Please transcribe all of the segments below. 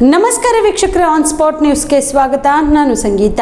ನಮಸ್ಕಾರ ವೀಕ್ಷಕರ on spot ನ್ಯೂಸ್ಗೆ ಸ್ವಾಗತ. ನಾನು ಸಂಗೀತ.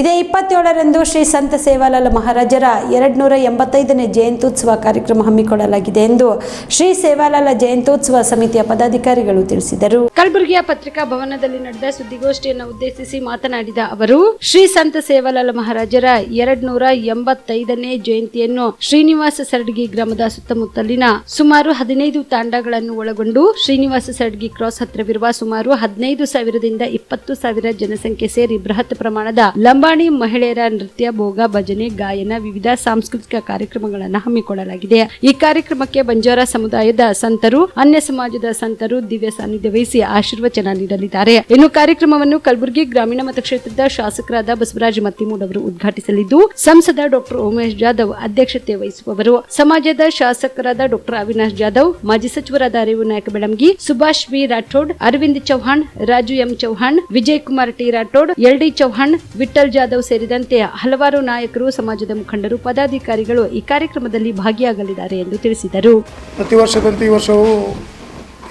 ಇದೇ ಇಪ್ಪತ್ತೇಳರಂದು ಶ್ರೀ ಸಂತ ಸೇವಾಲಾಲ ಮಹಾರಾಜರ ಎರಡ್ನೂರ ಎಂಬತ್ತೈದನೇ ಜಯಂತ್ಯುತ್ಸವ ಕಾರ್ಯಕ್ರಮ ಹಮ್ಮಿಕೊಳ್ಳಲಾಗಿದೆ ಎಂದು ಶ್ರೀ ಸೇವಾಲಾಲ ಜಯಂತ್ಯುತ್ಸವ ಸಮಿತಿಯ ಪದಾಧಿಕಾರಿಗಳು ತಿಳಿಸಿದರು. ಕಲಬುರಗಿಯ ಪತ್ರಿಕಾ ಭವನದಲ್ಲಿ ನಡೆದ ಸುದ್ದಿಗೋಷ್ಠಿಯನ್ನು ಉದ್ದೇಶಿಸಿ ಮಾತನಾಡಿದ ಅವರು, ಶ್ರೀ ಸಂತ ಸೇವಾಲಾಲ ಮಹಾರಾಜರ ಎರಡ್ನೂರ ಎಂಬತ್ತೈದನೇ ಜಯಂತಿಯನ್ನು ಶ್ರೀನಿವಾಸ ಸರಡ್ಗಿ ಗ್ರಾಮದ ಸುತ್ತಮುತ್ತಲಿನ ಸುಮಾರು ಹದಿನೈದು ತಾಂಡಗಳನ್ನು ಒಳಗೊಂಡು ಶ್ರೀನಿವಾಸ ಸರಡ್ಗಿ ಕ್ರಾಸ್ ಹತ್ತಿರವಿರುವ ಸುಮಾರು ಹದಿನೈದು ಸಾವಿರದಿಂದ ಇಪ್ಪತ್ತು ಸಾವಿರ ಜನಸಂಖ್ಯೆ ಸೇರಿ ಬೃಹತ್ ಪ್ರಮಾಣದ ಲಂಬಾಣಿ ಮಹಿಳೆಯರ ನೃತ್ಯ, ಭೋಗ, ಭಜನೆ, ಗಾಯನ ವಿವಿಧ ಸಾಂಸ್ಕೃತಿಕ ಕಾರ್ಯಕ್ರಮಗಳನ್ನು ಹಮ್ಮಿಕೊಳ್ಳಲಾಗಿದೆ. ಈ ಕಾರ್ಯಕ್ರಮಕ್ಕೆ ಬಂಜಾರ ಸಮುದಾಯದ ಸಂತರು, ಅನ್ಯ ಸಮಾಜದ ಸಂತರು ದಿವ್ಯ ಸಾನ್ನಿಧ್ಯ ವಹಿಸಿ ಆಶೀರ್ವಚನ ನೀಡಲಿದ್ದಾರೆ. ಇನ್ನು ಕಾರ್ಯಕ್ರಮವನ್ನು ಕಲಬುರಗಿ ಗ್ರಾಮೀಣ ಮತಕ್ಷೇತ್ರದ ಶಾಸಕರಾದ ಬಸವರಾಜ ಮತ್ತಿಮೂಡ್ ಅವರು ಉದ್ಘಾಟಿಸಲಿದ್ದು, ಸಂಸದ ಡಾಕ್ಟರ್ ಉಮೇಶ್ ಜಾಧವ್ ಅಧ್ಯಕ್ಷತೆ ವಹಿಸುವವರು. ಸಮಾಜದ ಶಾಸಕರಾದ ಡಾಕ್ಟರ್ ಅವಿನಾಶ್ ಜಾಧವ್, ಮಾಜಿ ಸಚಿವರಾದ ಅರಿವು ನಾಯಕ Belamagi, Subhash V Rathod, Arvind Chauhan Raju M Chauhan, Vijay Kumar T Rathod, L D Chauhan Vittal Jadhav ಸೇರಿದಂತೆ ಹಲವಾರು ನಾಯಕರು ಸಮಾಜದ ಮುಖಂಡರು, ಪದಾಧಿಕಾರಿಗಳು ಈ ಕಾರ್ಯಕ್ರಮದಲ್ಲಿ ಭಾಗಿಯಾಗಲಿದ್ದಾರೆ ಎಂದು ತಿಳಿಸಿದರು. ಪ್ರತಿ ವರ್ಷದಂತೆ ಈ ವರ್ಷವೂ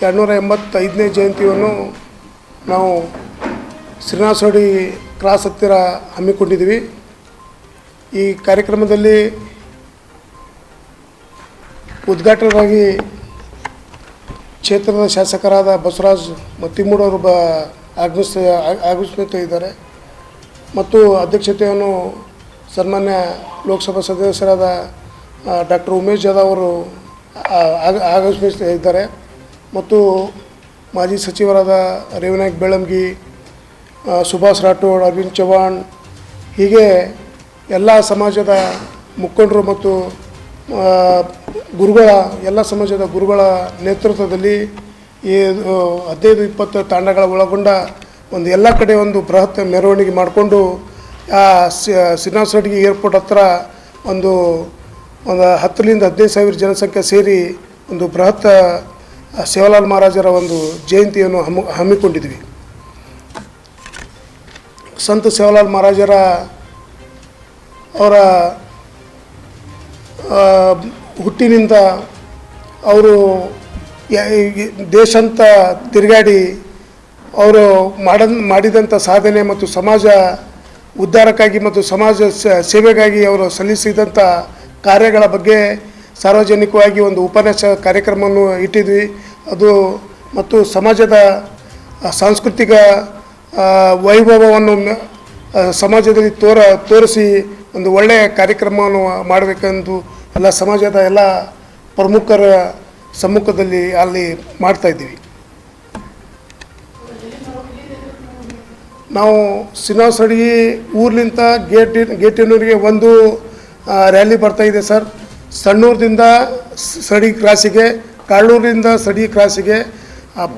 ಎರಡುನೂರ ಎಂಬತ್ತೈದನೇ ಜಯಂತಿಯನ್ನು ನಾವು ಶ್ರೀನಿವಾಸೋಡಿ ಕ್ರಾಸ್ ಹತ್ತಿರ ಹಮ್ಮಿಕೊಂಡಿದ್ದೀವಿ. ಈ ಕಾರ್ಯಕ್ರಮದಲ್ಲಿ ಉದ್ಘಾಟಕರಾಗಿ ಕ್ಷೇತ್ರದ ಶಾಸಕರಾದ ಬಸವರಾಜ್ ಮತ್ತಿಮೂಡವರು ಬ ಆಗಮಿಸ ಆಗಮಿಸ್ತಾ ಇದ್ದಾರೆ. ಮತ್ತು ಅಧ್ಯಕ್ಷತೆಯನ್ನು ಸನ್ಮಾನ್ಯ ಲೋಕಸಭಾ ಸದಸ್ಯರಾದ ಡಾಕ್ಟರ್ ಉಮೇಶ್ ಜಾಧವ್ ಅವರು ಆಗಮಿಸ್ತಾ ಇದ್ದಾರೆ. ಮತ್ತು ಮಾಜಿ ಸಚಿವರಾದ ರೇವನಾಯಕ್ ಬೆಳಂಗಿ ಸುಭಾಷ್ ರಾಠೋಡ್, ಅರವಿಂದ್ ಚವ್ಹಾಣ್ ಹೀಗೆ ಎಲ್ಲ ಸಮಾಜದ ಮುಖಂಡರು ಮತ್ತು ಗುರುಗಳ, ಎಲ್ಲ ಸಮಾಜದ ಗುರುಗಳ ನೇತೃತ್ವದಲ್ಲಿ ಈ ಹದಿನೈದು, ಇಪ್ಪತ್ತು ತಾಂಡಗಳ ಒಳಗೊಂಡ ಒಂದು ಎಲ್ಲ ಕಡೆ ಒಂದು ಬೃಹತ್ ಮೆರವಣಿಗೆ ಮಾಡಿಕೊಂಡು ಆ ಶ್ರೀನಿವಾಸರೆಡ್ಡಿ ಏರ್ಪೋರ್ಟ್ ಹತ್ರ ಒಂದು ಒಂದು ಹತ್ತರಿಂದ ಹದಿನೈದು ಸಾವಿರ ಜನಸಂಖ್ಯೆ ಸೇರಿ ಒಂದು ಬೃಹತ್ ಸೇವಾಲಾಲ್ ಮಹಾರಾಜರ ಒಂದು ಜಯಂತಿಯನ್ನು ಹಮ್ಮು, ಹಮ್ಮಿಕೊಂಡಿದ್ವಿ. ಸಂತ ಸೇವಾಲಾಲ್ ಮಹಾರಾಜರ ಅವರ ಹುಟ್ಟಿನಿಂದ ಅವರು ದೇಶ ಅಂತ ತಿರುಗಾಡಿ ಅವರು ಮಾಡ ಮಾಡಿದಂಥ ಸಾಧನೆ ಮತ್ತು ಸಮಾಜ ಉದ್ಧಾರಕ್ಕಾಗಿ ಮತ್ತು ಸಮಾಜ ಸೇವೆಗಾಗಿ ಅವರು ಸಲ್ಲಿಸಿದಂಥ ಕಾರ್ಯಗಳ ಬಗ್ಗೆ ಸಾರ್ವಜನಿಕವಾಗಿ ಒಂದು ಉಪನ್ಯಾಸ ಕಾರ್ಯಕ್ರಮವನ್ನು ಇಟ್ಟಿದ್ವಿ. ಅದು ಮತ್ತು ಸಮಾಜದ ಸಾಂಸ್ಕೃತಿಕ ವೈಭವವನ್ನು ಸಮಾಜದಲ್ಲಿ ತೋರ, ತೋರಿಸಿ ಒಂದು ಒಳ್ಳೆಯ ಕಾರ್ಯಕ್ರಮವನ್ನು ಮಾಡಬೇಕೆಂದು ಎಲ್ಲ ಸಮಾಜದ ಎಲ್ಲ ಪ್ರಮುಖರ ಸಮ್ಮುಖದಲ್ಲಿ ಅಲ್ಲಿ ಮಾಡ್ತಾ ಇದ್ದೀವಿ. ನಾವು ಸಿನಾಸಡಿ ಅಡಿಗೆ ಊರ್ಲಿಂದ ಗೇಟ್ ಗೇಟಿನವರಿಗೆ ಒಂದು ರ್ಯಾಲಿ ಬರ್ತಾ ಇದೆ ಸರ್. ಸಣ್ಣೂರದಿಂದ ಸಡಿ ಕ್ರಾಸಿಗೆ, ಕಾಳೂರಿಂದ ಸಡಿ ಕ್ರಾಸಿಗೆ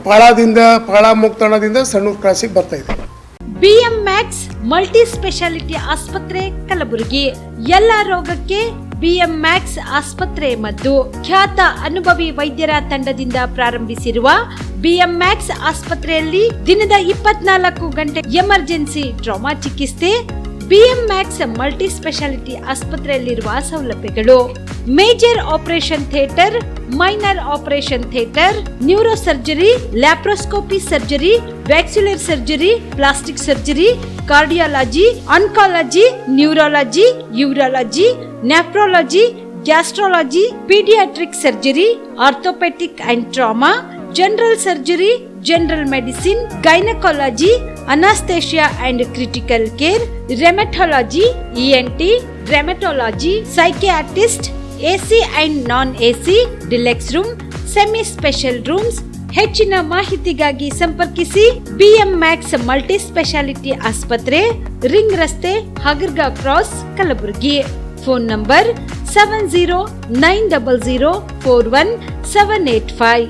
ಪಾಳದಿಂದ, ಪಾಳ ಮುಕ್ತಾಣದಿಂದ ಸಣ್ಣೂರು ಕ್ರಾಸಿಗೆ ಬರ್ತಾ ಇದೆ. ಬಿಎಂ ಮ್ಯಾಕ್ಸ್ ಮಲ್ಟಿ ಸ್ಪೆಷಾಲಿಟಿ ಆಸ್ಪತ್ರೆ ಕಲಬುರಗಿ. ಎಲ್ಲ ರೋಗಕ್ಕೆ ಬಿಎಂ ಮ್ಯಾಕ್ಸ್ ಆಸ್ಪತ್ರೆ ಮತ್ತು ಖ್ಯಾತ ಅನುಭವಿ ವೈದ್ಯರ ತಂಡದಿಂದ ಪ್ರಾರಂಭಿಸಿರುವ ಬಿಎಂ ಮ್ಯಾಕ್ಸ್ ಆಸ್ಪತ್ರೆಯಲ್ಲಿ ದಿನದ ಇಪ್ಪತ್ನಾಲ್ಕು ಗಂಟೆ ಎಮರ್ಜೆನ್ಸಿ ಟ್ರಾಮಾ ಚಿಕಿತ್ಸೆ ಬಿಎಂ ಮ್ಯಾಕ್ಸ್ ಮಲ್ಟಿ ಸ್ಪೆಷಾಲಿಟಿ ಆಸ್ಪತ್ರೆಯಲ್ಲಿರುವ ಸೌಲಭ್ಯಗಳು. Major operation theatre, minor operation theatre neuro surgery laparoscopy surgery, ವ್ಯಾಕ್ಸುಲರ್ surgery, plastic surgery, cardiology oncology neurology, urology nephrology gastrology paediatric surgery orthopaedic and trauma general surgery general medicine gynaecology anaesthesia and critical care rheumatology ENT rheumatology psychiatrist AC and non AC deluxe room semi special rooms ಹೆಚ್ಚಿನ ಮಾಹಿತಿಗಾಗಿ ಸಂಪರ್ಕಿಸಿ BM Max multi speciality ಆಸ್ಪತ್ರೆ ring ರಸ್ತೆ Hagarga cross Kalaburagi phone number seven zero nine double zero four one seven eight five